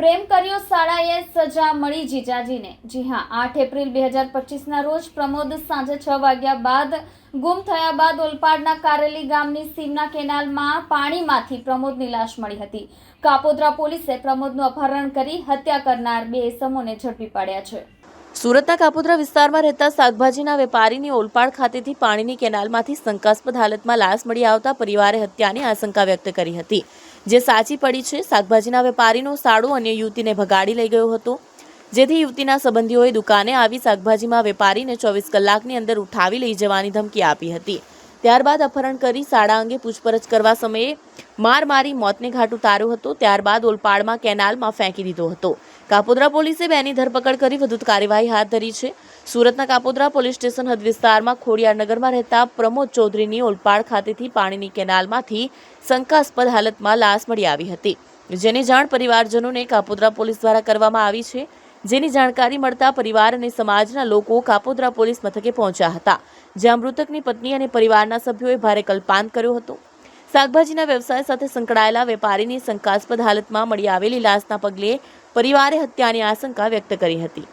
પ્રેમ કર્યો શાળાએ સજા મળી જીજાજીને. જી હા, આઠ એપ્રિલ બે હજાર પચીસના રોજ પ્રમોદ સાંજે છ વાગ્યા બાદ ગુમ થયા બાદ ઓલપાડના કારેલી ગામની સીમના કેનાલમાં પાણીમાંથી પ્રમોદની લાશ મળી હતી. કાપોદ્રા પોલીસે પ્રમોદનું અપહરણ કરી હત્યા કરનાર બે એસમોને ઝડપી પાડ્યા છે. સુરતના કાપોદ્રા વિસ્તારમાં રહેતા શાકભાજીના વેપારીની ઓલપાડ ખાતેથી પાણીની કેનાલમાંથી શંકાસ્પદ હાલતમાં લાશ મળી આવતા પરિવારે હત્યાની આશંકા વ્યક્ત કરી હતી. જે સાચી પડી છે, શાકભાજીના વેપારીનો સાડો અન્ય યુવતીને ભગાડી લઈ ગયો હતો. જેથી યુવતીના સંબંધીઓએ દુકાને આવી શાકભાજીમાં વેપારીને ચોવીસ કલાકની અંદર ઉઠાવી લઈ જવાની ધમકી આપી હતી. ત્યારબાદ અપહરણ કરી શાળા અંગે પૂછપરછ કરવા સમયે માર મારી મોતને ઘાટ ઉતાર્યો હતો. ત્યારબાદ ઓલપાડમાં કેનાલમાં ફેંકી દીધો હતો. કાપોદ્રા પોલીસે બેની ધરપકડ કરી વધુ કાર્યવાહી હાથ ધરી છે. સુરતના કાપોદ્રા પોલીસ સ્ટેશન હદ વિસ્તારમાં ખોડિયારનગરમાં રહેતા પ્રમોદ ચૌધરીની ઓલપાડ ખાતેથી પાણીની કેનાલમાંથી શંકાસ્પદ હાલતમાં લાશ મળી આવી હતી. જેની જાણ પરિવારજનોને કાપોદ્રા પોલીસ દ્વારા કરવામાં આવી છે. જેની જાણકારી મળતા પરિવાર અને સમાજના લોકો કાપોદ્રા પોલીસ મથકે પહોંચ્યા હતા, જ્યાં મૃતકની પત્ની અને પરિવારના સભ્યોએ ભારે કલ્પાંત કર્યો હતો. શાકભાજીના વ્યવસાય સાથે સંકળાયેલા વેપારીની શંકાસ્પદ હાલતમાં મળી આવેલી લાશના પગલે પરિવારે હત્યાની આશંકા વ્યક્ત કરી હતી.